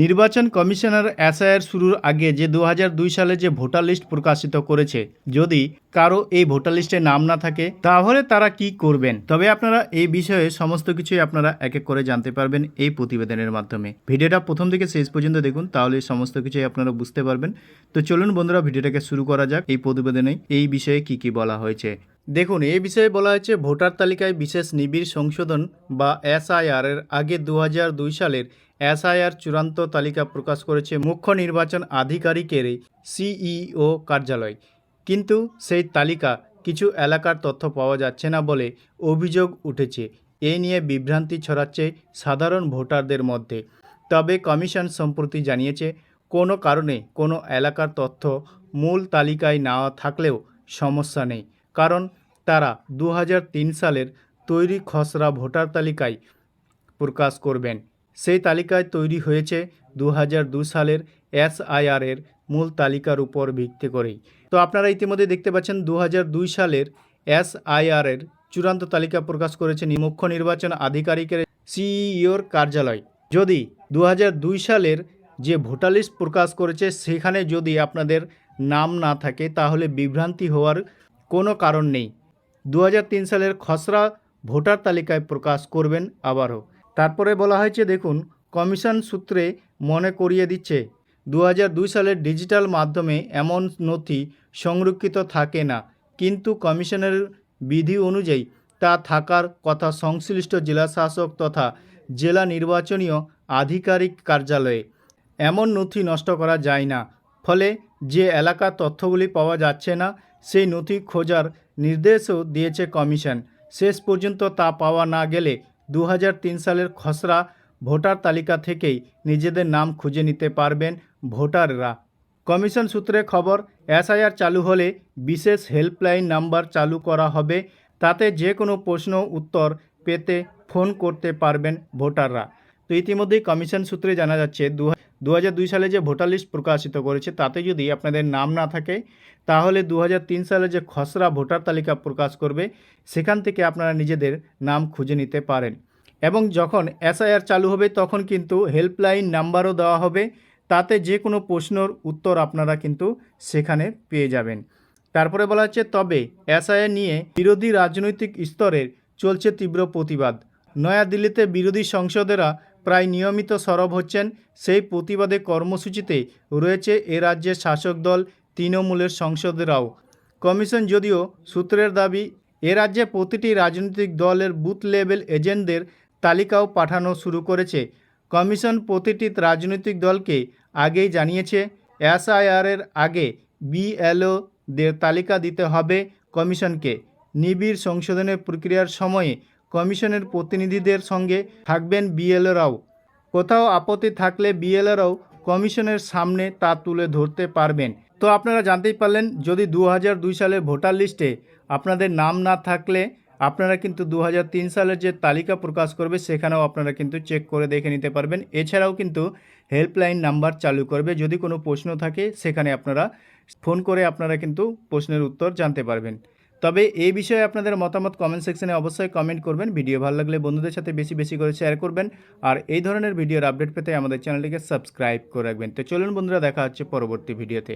নির্বাচন commissioner SIR শুরুর আগে যে দু হাজার দুই সালে যে ভোটার লিস্ট প্রকাশিত করেছে, যদি কারও এই ভোটার লিস্টে নাম না থাকে, তাহলে তারা কি করবেন? তবে আপনারা এই বিষয়ে সমস্ত কিছুই আপনারা এক এক করে জানতে পারবেন এই প্রতিবেদনের মাধ্যমে। ভিডিওটা প্রথম থেকে শেষ পর্যন্ত দেখুন, তাহলে সমস্ত কিছুই আপনারা বুঝতে পারবেন। তো চলুন বন্ধুরা, ভিডিওটাকে শুরু করা যাক এই প্রতিবেদনে, এই বিষয়ে কি কি বলা হয়েছে। দেখুন, এ বিষয়ে বলা হয়েছে, ভোটার তালিকায় বিশেষ নিবিড় সংশোধন বা এসআইআর এর আগে দু দুই সালের এসআইআর চূড়ান্ত তালিকা প্রকাশ করেছে মুখ্য নির্বাচন আধিকারিকের সিইও কার্যালয়। কিন্তু সেই তালিকা কিছু এলাকার তথ্য পাওয়া যাচ্ছে না বলে অভিযোগ উঠেছে। এ নিয়ে বিভ্রান্তি ছড়াচ্ছে সাধারণ ভোটারদের মধ্যে। তবে কমিশন সম্প্রতি জানিয়েছে, কোনো কারণে কোনো এলাকার তথ্য মূল তালিকায় না থাকলেও সমস্যা নেই। কারণ তারা দু হাজার তিন সালের তৈরি খসড়া ভোটার তালিকায় প্রকাশ করবেন। সেই তালিকায় তৈরি হয়েছে দু সালের এসআইআর এর মূল তালিকার উপর ভিত্তি করেই। তো আপনারা ইতিমধ্যে দেখতে পাচ্ছেন দু হাজার দুই সালের এসআইআর এর চূড়ান্ত তালিকা প্রকাশ করেছে মুখ্য নির্বাচন আধিকারিকের সিইওর কার্যালয়। যদি দু হাজার দুই সালের যে ভোটার লিস্ট প্রকাশ করেছে, সেখানে যদি আপনাদের নাম না থাকে, তাহলে বিভ্রান্তি হওয়ার কোনো কারণ নেই। দু হাজার তিন সালের খসড়া ভোটার তালিকায় প্রকাশ করবেন আবারও। তারপরে বলা হয়েছে, দেখুন, কমিশন সূত্রে মনে করিয়ে দিচ্ছে দু হাজার দুই সালের ডিজিটাল মাধ্যমে এমন নথি সংরক্ষিত থাকে না, কিন্তু কমিশনের বিধি অনুযায়ী তা থাকার কথা সংশ্লিষ্ট জেলা শাসক তথা জেলা নির্বাচনীয় আধিকারিক কার্যালয়ে। এমন নথি নষ্ট করা যায় না, ফলে যে এলাকার তথ্যগুলি পাওয়া যাচ্ছে না সেই নথি খোঁজার নির্দেশও দিয়েছে কমিশন। শেষ পর্যন্ত তা পাওয়া না গেলে দু হাজার তিন সালের খসড়া ভোটার তালিকা থেকেই নিজেদের নাম খুঁজে নিতে পারবেন ভোটাররা। কমিশন সূত্রে খবর, এসআইআর চালু হলে বিশেষ হেল্পলাইন নাম্বার চালু করা হবে, তাতে যে কোনো প্রশ্ন উত্তর পেতে ফোন করতে পারবেন ভোটাররা। তো ইতিমধ্যেই কমিশন সূত্রে জানা যাচ্ছে দু দু সালে যে ভোটার লিস্ট প্রকাশিত করেছে, তাতে যদি আপনাদের নাম না থাকে, তাহলে দু হাজার তিন সালে যে খসড়া ভোটার তালিকা প্রকাশ করবে, সেখান থেকে আপনারা নিজেদের নাম খুঁজে নিতে পারেন। এবং যখন এসআইআর চালু হবে, তখন কিন্তু হেল্পলাইন নাম্বারও দেওয়া হবে। তাতে যে কোনো প্রশ্নর উত্তর আপনারা কিন্তু সেখানে পেয়ে যাবেন। তারপরে বলা হচ্ছে, তবে এসআইআর নিয়ে বিরোধী রাজনৈতিক স্তরের চলছে তীব্র প্রতিবাদ। নয়াদিল্লিতে বিরোধী সংসদেরা প্রায় নিয়মিত সরব হচ্ছেন। সেই প্রতিবাদে কর্মসূচিতে রয়েছে এ রাজ্যের শাসক দল তৃণমূলের সংসদেরাও। কমিশন যদিও সূত্রের দাবি, এ রাজ্যে প্রতিটি রাজনৈতিক দলের বুথ লেভেল এজেন্টদের তালিকাও পাঠানো শুরু করেছে। কমিশন প্রতিটি রাজনৈতিক দলকে আগেই জানিয়েছে, এসআইআরের আগে বিএলওদের তালিকা দিতে হবে কমিশনকে। নিবিড় সংশোধনের প্রক্রিয়ার সময়ে কমিশনের প্রতিনিধিদের সঙ্গে থাকবেন বিএলওরাও কোথাও আপত্তি থাকলে বিএলওরাও কমিশনের সামনে তা তুলে ধরতে পারবেন। তো আপনারা জানতেই পারলেন, যদি দু সালের ভোটার লিস্টে আপনাদের নাম না থাকলে আপনারা কিন্তু দু হাজার তিন সালের যে তালিকা প্রকাশ করবে, সেখানেও আপনারা কিন্তু চেক করে দেখে নিতে পারবেন। এছাড়াও কিন্তু হেল্পলাইন নাম্বার চালু করবে। যদি কোনো প্রশ্ন থাকে, সেখানে আপনারা ফোন করে আপনারা কিন্তু প্রশ্নের উত্তর জানতে পারবেন। তবে এই বিষয়ে আপনাদের মতামত কমেন্ট সেকশনে অবশ্যই কমেন্ট করবেন। ভিডিও ভালো লাগলে বন্ধুদের সাথে বেশি বেশি করে শেয়ার করবেন। আর এই ধরনের ভিডিওর আপডেট পেতে আমাদের চ্যানেলটিকে সাবস্ক্রাইব করে রাখবেন। তো চলুন বন্ধুরা, দেখা হচ্ছে পরবর্তী ভিডিওতে